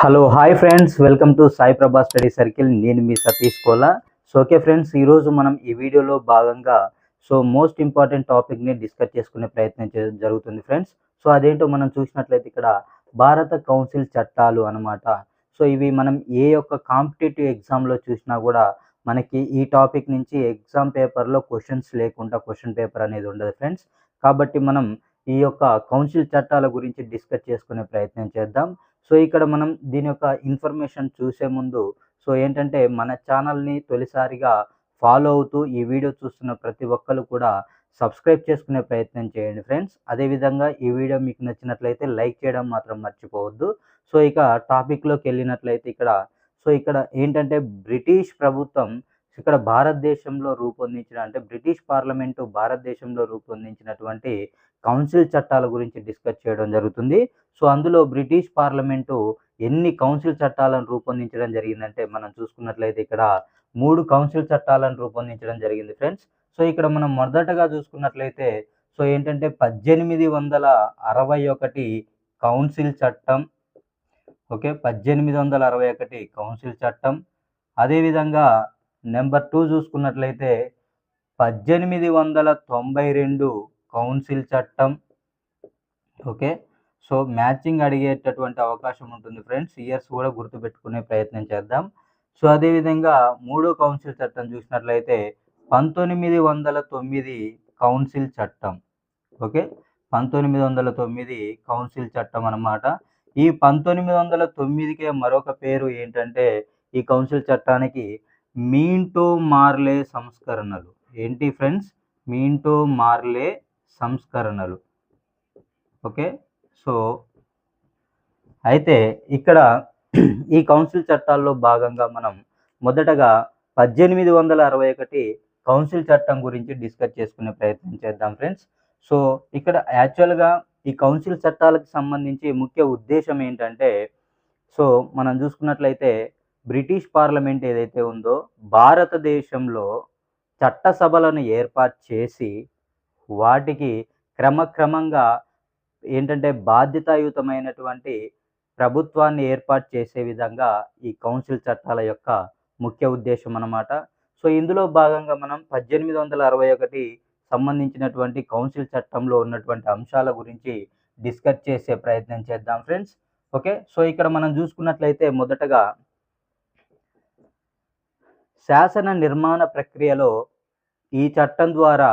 Hello hi friends welcome to Sai Prabha study circle నేను మీ Satish Kola. So okay friends ఈరోజు మనం ఈ వీడియోలో భాగంగా సో మోస్ట్ ఇంపార్టెంట్ టాపిక్ని డిస్కస్ చేసుకునే ప్రయత్నం చే జరుగుతుంది ఫ్రెండ్స్ సో అదేంటో మనం చూసినట్లయితే ఇక్కడ భారత కౌన్సిల్ చట్టాలు అన్నమాట. సో ఇవి మనం ఏ యొక్క కాంపిటేటివ్ ఎగ్జామ్లో చూసినా కూడా మనకి ఈ టాపిక్ నుంచి ఎగ్జామ్ పేపర్లో క్వశ్చన్స్ లేకుండా క్వశ్చన్ పేపర్ అనేది ఉండదు ఫ్రెండ్స్ కాబట్టి మనం ఈ యొక్క కౌన్సిల్ చట్టాల గురించి డిస్కస్ చేసుకునే ప్రయత్నం చేద్దాం. సో ఇక్కడ మనం దీని యొక్క ఇన్ఫర్మేషన్ చూసే ముందు సో ఏంటంటే మన ఛానల్ని తొలిసారిగా ఫాలో అవుతూ ఈ వీడియో చూస్తున్న ప్రతి ఒక్కరు కూడా సబ్స్క్రైబ్ చేసుకునే ప్రయత్నం చేయండి ఫ్రెండ్స్. అదేవిధంగా ఈ వీడియో మీకు నచ్చినట్లయితే లైక్ చేయడం మాత్రం మర్చిపోవద్దు. సో ఇక టాపిక్లోకి వెళ్ళినట్లయితే ఇక్కడ సో ఇక్కడ ఏంటంటే బ్రిటిష్ ప్రభుత్వం ఇక్కడ భారతదేశంలో రూపొందించిన అంటే బ్రిటిష్ పార్లమెంటు భారతదేశంలో రూపొందించినటువంటి కౌన్సిల్ చట్టాల గురించి డిస్కస్ చేయడం జరుగుతుంది. సో అందులో బ్రిటిష్ పార్లమెంటు ఎన్ని కౌన్సిల్ చట్టాలను రూపొందించడం జరిగిందంటే మనం చూసుకున్నట్లయితే ఇక్కడ మూడు కౌన్సిల్ చట్టాలను రూపొందించడం జరిగింది ఫ్రెండ్స్. సో ఇక్కడ మనం మొదటగా చూసుకున్నట్లయితే సో ఏంటంటే పద్దెనిమిది వందల అరవై ఒకటి కౌన్సిల్ చట్టం ఓకే పద్దెనిమిది వందల అరవై ఒకటి కౌన్సిల్ చట్టం అదేవిధంగా నెంబర్ టూ చూసుకున్నట్లయితే పద్దెనిమిది వందల తొంభై రెండు కౌన్సిల్ చట్టం. ఓకే? సో మ్యాచింగ్ అడిగేటటువంటి అవకాశం ఉంటుంది ఫ్రెండ్స్. ఇయర్స్ కూడా గుర్తుపెట్టుకునే ప్రయత్నం చేద్దాం. సో అదేవిధంగా మూడో కౌన్సిల్ చట్టం చూసినట్లయితే పంతొమ్మిది వందల తొమ్మిది కౌన్సిల్ చట్టం. ఓకే? పంతొమ్మిది వందల తొమ్మిది కౌన్సిల్ చట్టం అన్నమాట. ఈ పంతొమ్మిది వందల తొమ్మిదికే మరొక పేరు ఏంటంటే ఈ కౌన్సిల్ చట్టానికి మీంటో మార్లే సంస్కరణలు. ఏంటి ఫ్రెండ్స్? మీంటో మార్లే సంస్కరణలు. ఓకే? సో అయితే ఇక్కడ ఈ కౌన్సిల్ చట్టాల్లో భాగంగా మనం మొదటగా పద్దెనిమిది వందల అరవై ఒకటి కౌన్సిల్ చట్టం గురించి డిస్కస్ చేసుకునే ప్రయత్నం చేద్దాం ఫ్రెండ్స్. సో ఇక్కడ యాక్చువల్గా ఈ కౌన్సిల్ చట్టాలకు సంబంధించి ముఖ్య ఉద్దేశం ఏంటంటే సో మనం చూసుకున్నట్లయితే బ్రిటిష్ పార్లమెంట్ ఏదైతే ఉందో భారతదేశంలో చట్టసభలను ఏర్పాటు చేసి వాటికి క్రమక్రమంగా ఏంటంటే బాధ్యతాయుతమైనటువంటి ప్రభుత్వాన్ని ఏర్పాటు చేసే విధంగా ఈ కౌన్సిల్ చట్టాల యొక్క ముఖ్య ఉద్దేశం అన్నమాట. సో ఇందులో భాగంగా మనం పద్దెనిమిది వందల అరవై ఒకటి సంబంధించినటువంటి కౌన్సిల్ చట్టంలో ఉన్నటువంటి అంశాల గురించి డిస్కస్ చేసే ప్రయత్నం చేద్దాం ఫ్రెండ్స్. ఓకే? సో ఇక్కడ మనం చూసుకున్నట్లయితే మొదటగా శాసన నిర్మాణ ప్రక్రియలో ఈ చట్టం ద్వారా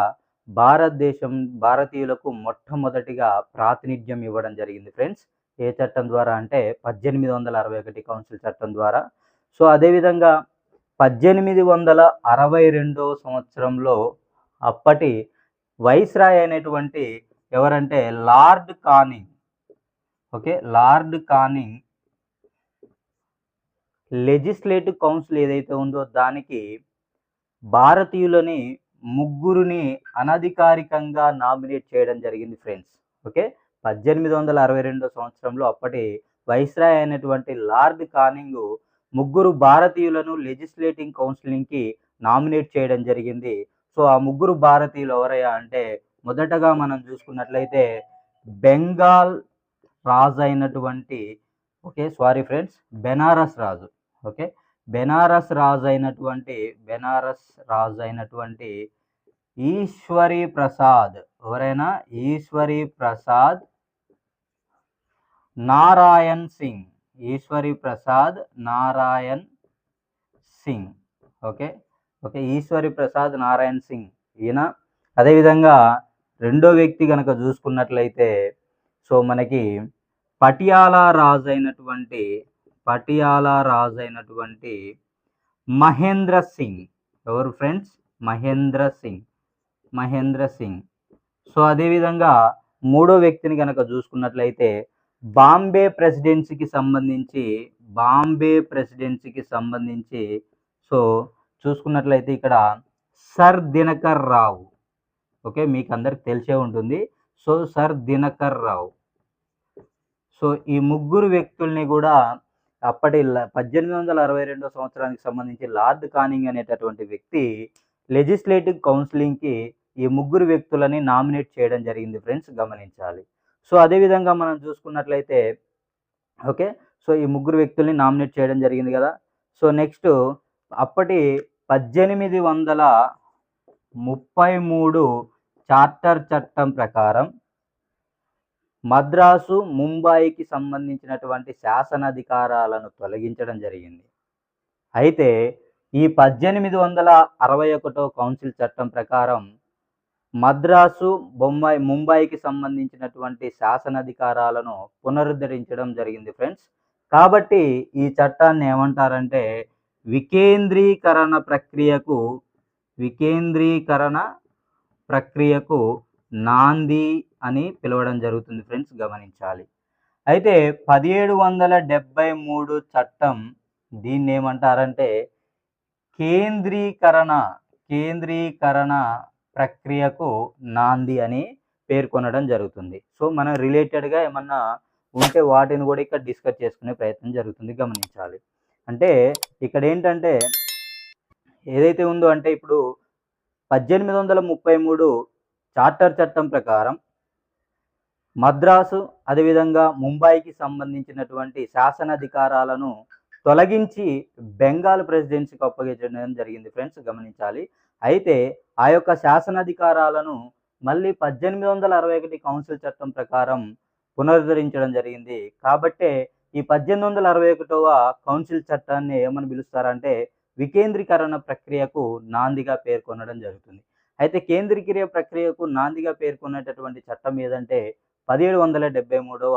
భారతదేశం భారతీయులకు మొట్టమొదటిగా ప్రాతినిధ్యం ఇవ్వడం జరిగింది ఫ్రెండ్స్. ఏ చట్టం ద్వారా అంటే పద్దెనిమిది వందల అరవై ఒకటి కౌన్సిల్ చట్టం ద్వారా. సో అదేవిధంగా పద్దెనిమిది వందల అరవై రెండో సంవత్సరంలో అప్పటి వైస్రాయ్ అనేటువంటి ఎవరంటే lord Canning. Okay lord Canning legislative council ఏదైతే ఉందో దానికి భారతీయులని ముగ్గురిని అనధికారికంగా నామినేట్ చేయడం జరిగింది ఫ్రెండ్స్. ఓకే? పద్దెనిమిది వందల అరవై రెండో సంవత్సరంలో అప్పటి వైస్రాయ్ అయినటువంటి లార్డ్ కానింగ్ ముగ్గురు భారతీయులను లెజిస్లేటింగ్ కౌన్సిలింగ్కి నామినేట్ చేయడం జరిగింది. సో ఆ ముగ్గురు భారతీయులు ఎవరయ్యా అంటే మొదటగా మనం చూసుకున్నట్లయితే బెంగాల్ రాజు అయినటువంటి ఓకే సారీ ఫ్రెండ్స్ బెనారస్ రాజు. ఓకే? బెనారస్ రాజు అయినటువంటి బెనారస్ రాజు అయినటువంటి ఈశ్వరి ప్రసాద్ ఎవరైనా? ఈశ్వరి ప్రసాద్ నారాయణ్ సింగ్ ఈశ్వరి ప్రసాద్ నారాయణ్ సింగ్ ఓకే? ఓకే ఈశ్వరి ప్రసాద్ నారాయణ్ సింగ్ ఈయన. అదేవిధంగా రెండో వ్యక్తి కనుక చూసుకున్నట్లయితే సో మనకి పటియాలా రాజు అయినటువంటి పటియాలా రాజు అయినటువంటి మహేంద్ర సింగ్. ఎవరు ఫ్రెండ్స్ మహేంద్ర సింగ్. మహేంద్ర సింగ్. సో అదేవిధంగా మూడో వ్యక్తిని కనుక చూసుకున్నట్లయితే బాంబే ప్రెసిడెన్సీకి సంబంధించి బాంబే ప్రెసిడెన్సీకి సంబంధించి సో చూసుకున్నట్లయితే ఇక్కడ సర్ దినకర్ రావు. ఓకే మీకు అందరికి తెలిసే ఉంటుంది. So sir Dinakar Rao. So ఈ ముగ్గురు వ్యక్తుల్ని కూడా అప్పటి పద్దెనిమిది వందల అరవై రెండో సంవత్సరానికి సంబంధించి లార్డ్ కానింగ్ అనేటటువంటి వ్యక్తి లెజిస్లేటివ్ కౌన్సిలింగ్కి ఈ ముగ్గురు వ్యక్తులని నామినేట్ చేయడం జరిగింది ఫ్రెండ్స్ గమనించాలి. సో అదేవిధంగా మనం చూసుకున్నట్లయితే ఓకే? సో ఈ ముగ్గురు వ్యక్తుల్ని నామినేట్ చేయడం జరిగింది కదా? సో నెక్స్ట్ అప్పటి పద్దెనిమిది వందల ముప్పై మూడు చార్టర్ చట్టం ప్రకారం మద్రాసు ముంబాయికి సంబంధించినటువంటి శాసనాధికారాలను తొలగించడం జరిగింది. అయితే ఈ పద్దెనిమిది వందల అరవై ఒకటో కౌన్సిల్ చట్టం ప్రకారం మద్రాసు బొంబాయి ముంబైకి సంబంధించినటువంటి శాసనాధికారాలను పునరుద్ధరించడం జరిగింది ఫ్రెండ్స్. కాబట్టి ఈ చట్టాన్ని ఏమంటారంటే వికేంద్రీకరణ ప్రక్రియకు వికేంద్రీకరణ ప్రక్రియకు నాంది అని పిలవడం జరుగుతుంది ఫ్రెండ్స్ గమనించాలి. అయితే పదిహేడు వందల డెబ్బై మూడు చట్టం దీన్ని ఏమంటారంటే కేంద్రీకరణ కేంద్రీకరణ ప్రక్రియకు నాంది అని పేర్కొనడం జరుగుతుంది. సో మనం రిలేటెడ్గా ఏమన్నా ఉంటే వాటిని కూడా ఇక్కడ డిస్కస్ చేసుకునే ప్రయత్నం జరుగుతుంది గమనించాలి. అంటే ఇక్కడ ఏంటంటే ఏదైతే ఉందో అంటే ఇప్పుడు పద్దెనిమిది వందల ముప్పై మూడు చార్టర్ చట్టం ప్రకారం మద్రాసు అదేవిధంగా ముంబైకి సంబంధించినటువంటి శాసనాధికారాలను తొలగించి బెంగాల్ ప్రెసిడెన్సీకి అప్పగించడం జరిగింది ఫ్రెండ్స్ గమనించాలి. అయితే ఆ యొక్క శాసనాధికారాలను మళ్ళీ పద్దెనిమిది వందల అరవై ఒకటి కౌన్సిల్ చట్టం ప్రకారం పునరుద్ధరించడం జరిగింది. కాబట్టే ఈ పద్దెనిమిది వందల అరవై ఒకటవ కౌన్సిల్ చట్టాన్ని ఏమని పిలుస్తారంటే వికేంద్రీకరణ ప్రక్రియకు నాందిగా పేర్కొనడం జరుగుతుంది. అయితే కేంద్రీకరణ ప్రక్రియకు నాందిగా పేర్కొనేటటువంటి చట్టం ఏదంటే పదిహేడు వందల డెబ్బై మూడవ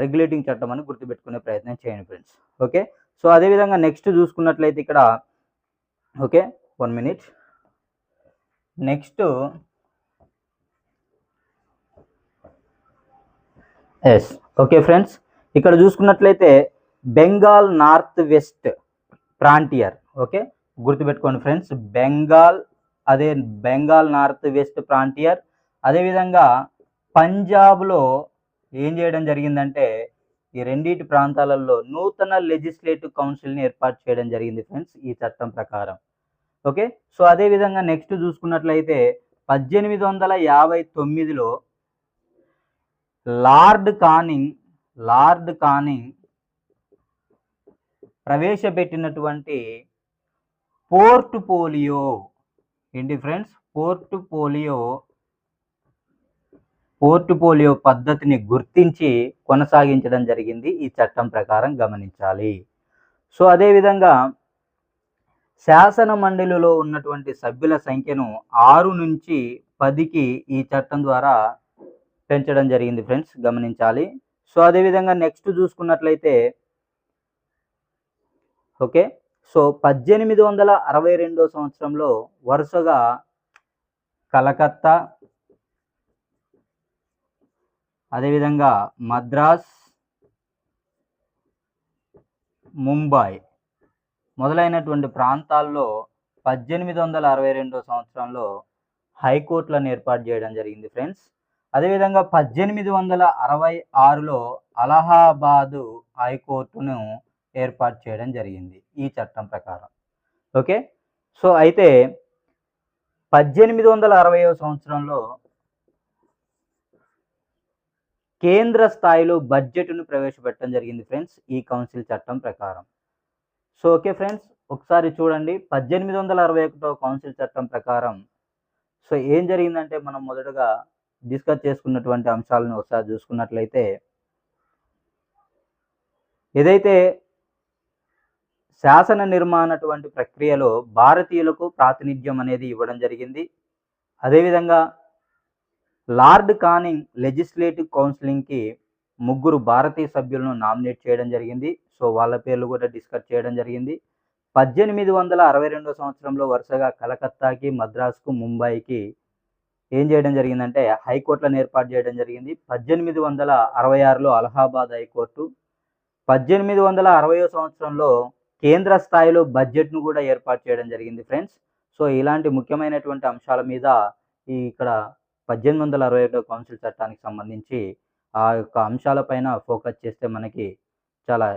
రెగ్యులేటింగ్ చట్టం అని గుర్తుపెట్టుకునే ప్రయత్నం చేయండి ఫ్రెండ్స్ ఓకే సో అదేవిధంగా నెక్స్ట్ చూసుకున్నట్లయితే ఇక్కడ okay one minute next yes okay friends ఇక్కడ చూసుకున్నట్లయితే Bengal north west frontier okay గుర్తుపెట్టుకోండి ఫ్రెండ్స్ బెంగాల్ అదే బెంగాల్ నార్త్ వెస్ట్ ప్రాంటియర్ అదేవిధంగా పంజాబ్లో ఏం చేయడం జరిగిందంటే ఈ రెండింటి ప్రాంతాలలో నూతన లెజిస్లేటివ్ కౌన్సిల్ని ఏర్పాటు చేయడం జరిగింది ఫ్రెండ్స్ ఈ చట్టం ప్రకారం. ఓకే? సో అదేవిధంగా నెక్స్ట్ చూసుకున్నట్లయితే పద్దెనిమిది వందల యాభై తొమ్మిదిలో లార్డ్ కానింగ్ లార్డ్ కానింగ్ ప్రవేశపెట్టినటువంటి పోర్ట్ పోలియో ఏంటి ఫ్రెండ్స్? పోర్ట్ పోలియో పోర్టుపోలియో పద్ధతిని గుర్తించి కొనసాగించడం జరిగింది. ఈ చట్టం ప్రకారం గమనించాలి. సో అదేవిధంగా శాసన మండలిలో ఉన్నటువంటి సభ్యుల సంఖ్యను ఆరు నుంచి పదికి ఈ చట్టం ద్వారా పెంచడం జరిగింది ఫ్రెండ్స్ గమనించాలి. సో అదేవిధంగా నెక్స్ట్ చూసుకున్నట్లయితే ఓకే. సో పద్దెనిమిది వందల అరవై రెండో సంవత్సరంలో వరుసగా కలకత్తా అదేవిధంగా మద్రాస్ ముంబై మొదలైనటువంటి ప్రాంతాల్లో పద్దెనిమిది వందల అరవై రెండో సంవత్సరంలో హైకోర్టులను ఏర్పాటు చేయడం జరిగింది ఫ్రెండ్స్. అదేవిధంగా పద్దెనిమిది వందల అరవై ఆరులో అలహాబాదు హైకోర్టును ఏర్పాటు చేయడం జరిగింది ఈ చట్టం ప్రకారం. ఓకే? సో అయితే పద్దెనిమిది వందల అరవైవ సంవత్సరంలో కేంద్ర స్థాయిలో బడ్జెట్ను ప్రవేశపెట్టడం జరిగింది ఫ్రెండ్స్ ఈ కౌన్సిల్ చట్టం ప్రకారం. సో ఓకే ఫ్రెండ్స్ ఒకసారి చూడండి. పద్దెనిమిది వందల అరవై ఒకటో కౌన్సిల్ చట్టం ప్రకారం సో ఏం జరిగిందంటే మనం మొదటగా డిస్కస్ చేసుకున్నటువంటి అంశాలను ఒకసారి చూసుకున్నట్లయితే ఏదైతే శాసన నిర్మాణటువంటి ప్రక్రియలో భారతీయులకు ప్రాతినిధ్యం అనేది ఇవ్వడం జరిగింది. అదేవిధంగా లార్డ్ కానింగ్ లెజిస్లేటివ్ కౌన్సిలింగ్కి ముగ్గురు భారతీయ సభ్యులను నామినేట్ చేయడం జరిగింది. సో వాళ్ళ పేర్లు కూడా డిస్కస్ చేయడం జరిగింది. పద్దెనిమిది వందల అరవై రెండో సంవత్సరంలో వరుసగా కలకత్తాకి మద్రాసుకు ముంబైకి ఏం చేయడం జరిగిందంటే హైకోర్టులను ఏర్పాటు చేయడం జరిగింది. పద్దెనిమిది వందల అరవై ఆరులో అలహాబాద్ హైకోర్టు. పద్దెనిమిది వందల అరవయో సంవత్సరంలో కేంద్ర స్థాయిలో బడ్జెట్ను కూడా ఏర్పాటు చేయడం జరిగింది ఫ్రెండ్స్. సో ఇలాంటి ముఖ్యమైనటువంటి అంశాల మీద ఈ ఇక్కడ పద్దెనిమిది వందల అరవై ఒకటో కౌన్సిల్ చట్టానికి సంబంధించి ఆ యొక్క అంశాలపైన ఫోకస్ చేస్తే మనకి చాలా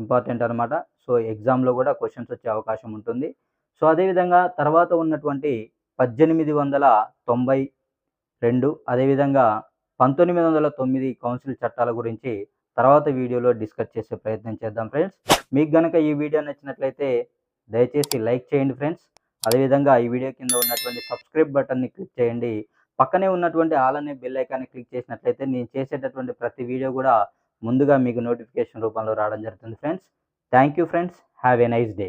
ఇంపార్టెంట్ అనమాట సో ఎగ్జామ్లో కూడా క్వశ్చన్స్ వచ్చే అవకాశం ఉంటుంది. సో అదేవిధంగా తర్వాత ఉన్నటువంటి పద్దెనిమిది వందల తొంభై రెండు అదేవిధంగా పంతొమ్మిది వందల తొమ్మిది కౌన్సిల్ చట్టాల గురించి తర్వాత వీడియోలో డిస్కస్ చేసే ప్రయత్నం చేద్దాం ఫ్రెండ్స్. మీకు గనక ఈ వీడియో నచ్చినట్లయితే దయచేసి లైక్ చేయండి ఫ్రెండ్స్. అదేవిధంగా ఈ వీడియో కింద ఉన్నటువంటి సబ్స్క్రైబ్ బటన్ని క్లిక్ చేయండి. పక్కనే ఉన్నటువంటి ఆల్ అనే బెల్ ఐకాన్ని క్లిక్ చేసినట్లయితే నేను చేసేటటువంటి ప్రతి వీడియో కూడా ముందుగా మీకు నోటిఫికేషన్ రూపంలో రావడం జరుగుతుంది friends thank you friends have a nice day